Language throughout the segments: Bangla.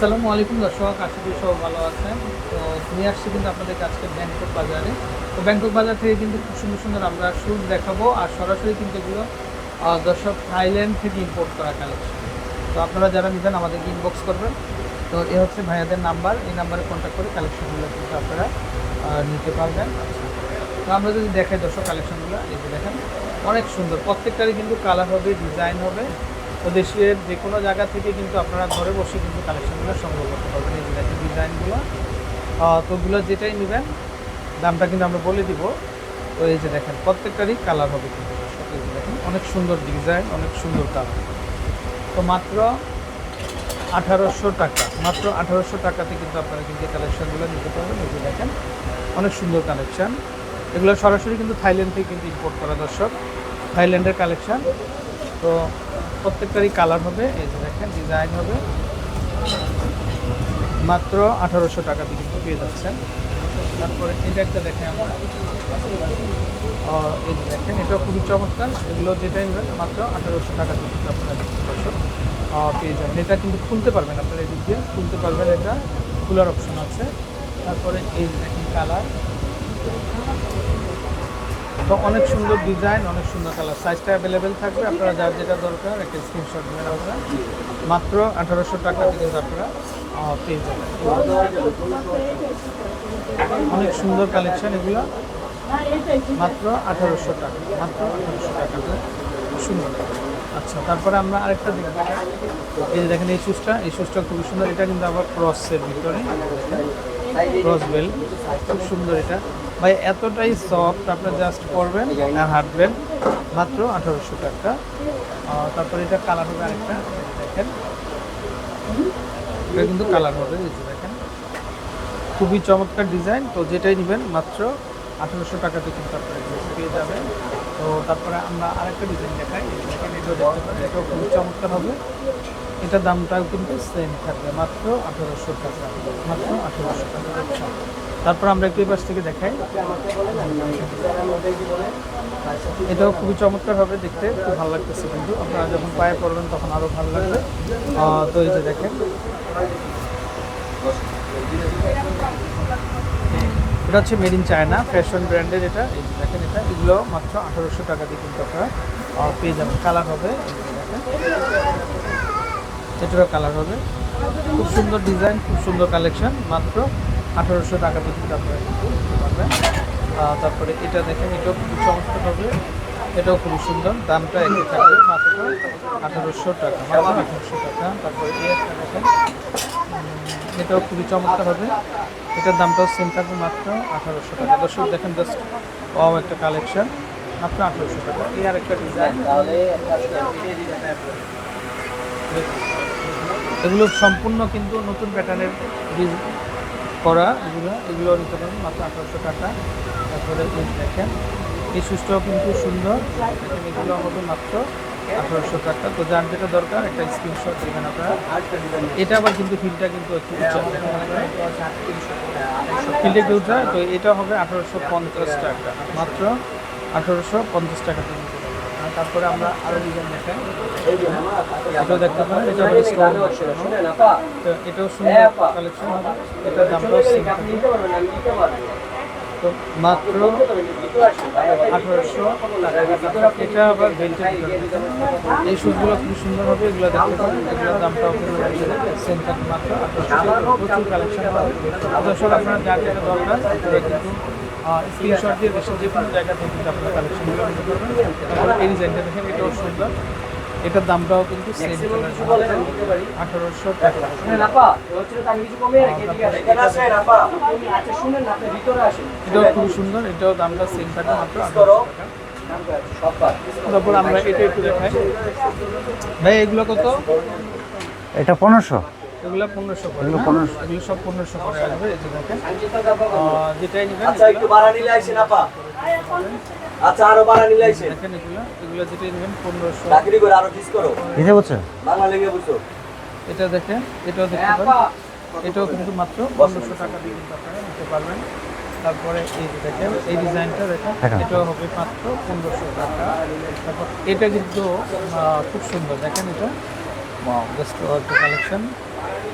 আসসালামু আলাইকুম দর্শক, আশা করি সব ভালো আছেন। তো নিয়ে আসছি কিন্তু আপনাদের আজকে ব্যাংকক বাজারে। তো ব্যাংকক বাজার থেকে কিন্তু খুব সুন্দর সুন্দর আমরা শুট দেখাবো আর সরাসরি কিন্তু এগুলো দর্শক থাইল্যান্ড থেকে ইম্পোর্ট করা কালেকশন তো আপনারা যারা নেবেন আমাদেরকে ইনবক্স করবেন। তো এ হচ্ছে ভাইয়াদের নাম্বার, এই নাম্বারে কন্ট্যাক্ট করে কালেকশনগুলো কিন্তু আপনারা নিতে পারবেন। তো আমরা যদি দেখাই দর্শক কালেকশনগুলো এই দেখেন, অনেক সুন্দর। প্রত্যেকটারই কিন্তু কালার হবে ডিজাইন হবে। তো দেশের যে কোনো জায়গা থেকে কিন্তু আপনারা ঘরে বসে কিন্তু কালেকশনগুলো সংগ্রহ করতে পারবেন, এই দেখেন ডিজাইনগুলো তো ওগুলো যেটাই নেবেন, দামটা কিন্তু আমরা বলে দিব। তো এই যে দেখেন, প্রত্যেকটারই কালার হবে কিন্তু। দেখেন, অনেক সুন্দর ডিজাইন অনেক সুন্দর কালার তো মাত্র আঠারোশো টাকা, মাত্র আঠারোশো টাকাতে কিন্তু আপনারা কিন্তু এই কালেকশনগুলো নিতে পারবেন। এই যে দেখেন, অনেক সুন্দর কালেকশান এগুলো সরাসরি কিন্তু থাইল্যান্ড থেকে কিন্তু ইম্পোর্ট করা দর্শক। থাইল্যান্ডের কালেকশন তো প্রত্যেকটারই কালার হবে, এই যে দেখেন ডিজাইন হবে। মাত্র আঠারোশো টাকা দিয়ে পেয়ে যাচ্ছেন। তারপরে এটা একটা দেখেন আমরা। এই যে দেখেন এটা খুবই চমৎকার। এগুলো যেটাই নেবেন মাত্র আঠারোশো টাকা দিয়ে আপনারা পেয়ে যাবেন। এটা কিন্তু খুলতে পারবেন আপনারা এদিক দিয়ে। খুলতে পারবেন, এটা খোলার অপশন আছে। তারপরে এই দেখেন কালার তো অনেক সুন্দর ডিজাইন অনেক সুন্দর কালার সাইজটা অ্যাভেলেবেল থাকবে, আপনারা যার যেটা দরকার একটা স্ক্রিনশট নিয়ে রাখবেন মাত্র আঠারোশো টাকাতে কিন্তু আপনারা পেয়ে যাবেন। অনেক সুন্দর কালেকশন এগুলো। মাত্র আঠারোশো টাকা, মাত্র আঠারোশো টাকাতে সুন্দর। আচ্ছা তারপরে আমরা আরেকটা দেখব। এই যে দেখেন, এই শুজটা এই শুজটা খুবই সুন্দর। এটা কিন্তু আবার ক্রসের ভিতরে। ক্রস বেল খুব সুন্দর এটা। ভাই, এতটাই সফট আপনার জাস্ট করবেন আর হাঁটবেন। মাত্র আঠারোশো টাকা। তারপরে এটা কালার হবে আরেকটা, দেখেন। এটা কিন্তু কালার হবে, এই যে দেখেন। খুবই চমৎকার ডিজাইন তো যেটাই নেবেন, মাত্র আঠারোশো টাকাতে কিন্তু আপনারা এগুলো পেয়ে যাবেন। তো তারপরে আমরা আরেকটা ডিজাইন দেখাই। এটাও খুবই চমৎকার হবে। এটার দামটাও কিন্তু সেম থাকবে, মাত্র আঠারোশো টাকা, মাত্র আঠারোশো টাকা। তারপর আমরা একটু পাশ থেকে দেখাই। এটাও খুবই চমৎকার হবে দেখতে, খুব ভালো লাগতেছে কিন্তু। আপনারা যখন পায়ে পড়বেন তখন আরও ভালো লাগবে। তো এই যে দেখেন। এটা হচ্ছে মেড ইন চায়না ফ্যাশন ব্র্যান্ডের এটা। এই যে দেখেন এটা। এগুলো মাত্র আঠারোশো টাকা দিয়ে কিন্তু আপনারা পেয়ে যাবেন। কালার হবে দেখেন। এটারও কালার হবে। খুব সুন্দর ডিজাইন খুব সুন্দর কালেকশন মাত্র আঠারোশো টাকা কিন্তু আপনারা তারপরে এটা দেখেন, এটাও খুব চমৎকার হবে। এটাও খুবই সুন্দর, দামটা একই থাকবে মাত্র আঠারোশো টাকা, মাত্র আঠারোশো টাকা। তারপরে একটা দেখেন এটাও খুবই চমৎকার হবে। এটার দামটাও সেম থাকবে মাত্র আঠারোশো টাকা। দর্শক দেখেন জাস্ট পাওয়া একটা কালেকশন মাত্র আঠারোশো টাকা। এই আর একটা ডিজাইন এগুলো সম্পূর্ণ কিন্তু নতুন প্যাটার্নের ডিজ- করা এগুলো এগুলো নিতে পারেন মাত্র আঠারোশো টাকা। তারপরে দেখেন, এই সুস্থটাও কিন্তু সুন্দর। এগুলো হবে মাত্র আঠারোশো টাকা। তো যার যেটা দরকার, একটা স্ক্রিনশট দেবেন আপনারা। এটা আবার কিন্তু হিলটা কিন্তু একটু উঁচা। তো এটা হবে আঠারোশো পঞ্চাশ টাকা। মাত্র আঠারোশো পঞ্চাশ টাকা দিয়ে নিতে পারবেন। আর তারপরে আমরা আরও ডিজাইন দেখাই। এটাও দেখতে পারেন এটা স্টোন তো এটাও সুন্দর কালেকশন হবে। এটার দামটাও তো মাত্র আঠারোশো। এটা আবার বেল্টের এই শুজগুলো খুব সুন্দর হবে এগুলো দেখতে পারেন। এগুলোর দামটাও সেম মাত্র আঠারোশো। প্রচুর কালেকশন হবে। দর্শক আপনারা যার যেটা দরকার কিন্তু স্ক্রিনশট দিয়ে দেশের যে কোনো জায়গা থেকে কিন্তু আপনারা কালেকশনগুলো নিতে পারবেন তারপরে এই ডিজাইনটা দেখেন এটাও সুন্দর। এটার দামটাও কিন্তু আঠারোশো টাকা। এটাও খুব সুন্দর এটাও দামটা সেম থাকে মাত্র তারপর আমরা এটা একটু দেখাই। ভাই এগুলো কত? এটা পনেরোশো। এগুলো পনেরোশো করে এগুলো না? 1500 এগুলো সব পনেরোশো করে আসবে এই যে দেখেন। যেটাই নেবেন আচ্ছা একটু বাড়া নিলে আইসেন আপা। আচ্ছা আরও বাড়া নিলে দেখেন এগুলো এগুলো যেটাই নেবেন পনেরোশো। চাকরি করে আরও কিস করো। বুঝতে পারছ বাংলা লেগে বুঝছ এটা দেখেন এটাও দেখতে পারেন। এটাও কিন্তু মাত্র পনেরোশো টাকা দিয়ে কিন্তু আপনারা নিতে পারবেন। তারপরে এই যে দেখেন এই ডিজাইনটা দেখেন দেখান। এটাও হবে মাত্র পনেরোশো টাকা। তারপর এটা কিন্তু খুব সুন্দর। দেখেন এটা? জাস্ট কালেকশন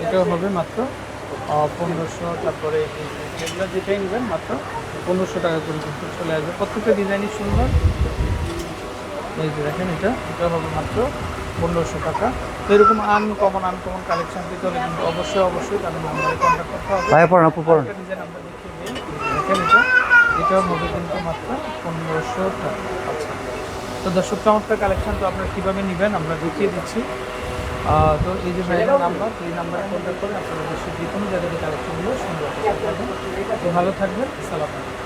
এটাও হবে মাত্র পনেরোশো তারপরে যেগুলো যেটাই নেবেন মাত্র পনেরোশো টাকা করে কিন্তু চলে আসবে। প্রত্যেকটা ডিজাইনই সুন্দর। এই যে দেখেন এটা এটা হবে মাত্র পনেরোশো টাকা। তো এরকম আনকমন আনকমন কালেকশন পেতে হলে কিন্তু অবশ্যই অবশ্যই তাদের নাম্বারে কন্ট্যাক্ট করতে হবে। ভাইয়া পড়েন আপু পড়েন। ডিজাইন আমরা দেখিয়ে দিই। দেখেন এটা এটাও হবে কিন্তু মাত্র পনেরোশো টাকা। আচ্ছা তো দর্শক চমৎকার কালেকশন তো আপনারা কীভাবে নেবেন আমরা দেখিয়ে দিচ্ছি। তো এই যে ভাইয়ের নাম্বার, এই নাম্বারে কন্ট্যাক্ট করে আপনারা দেশের যে কোনো জায়গাতে কালেকশনগুলো সংগ্রহ করতে পারবেন। তো ভালো থাকবেন, সালাম আলাইকুম।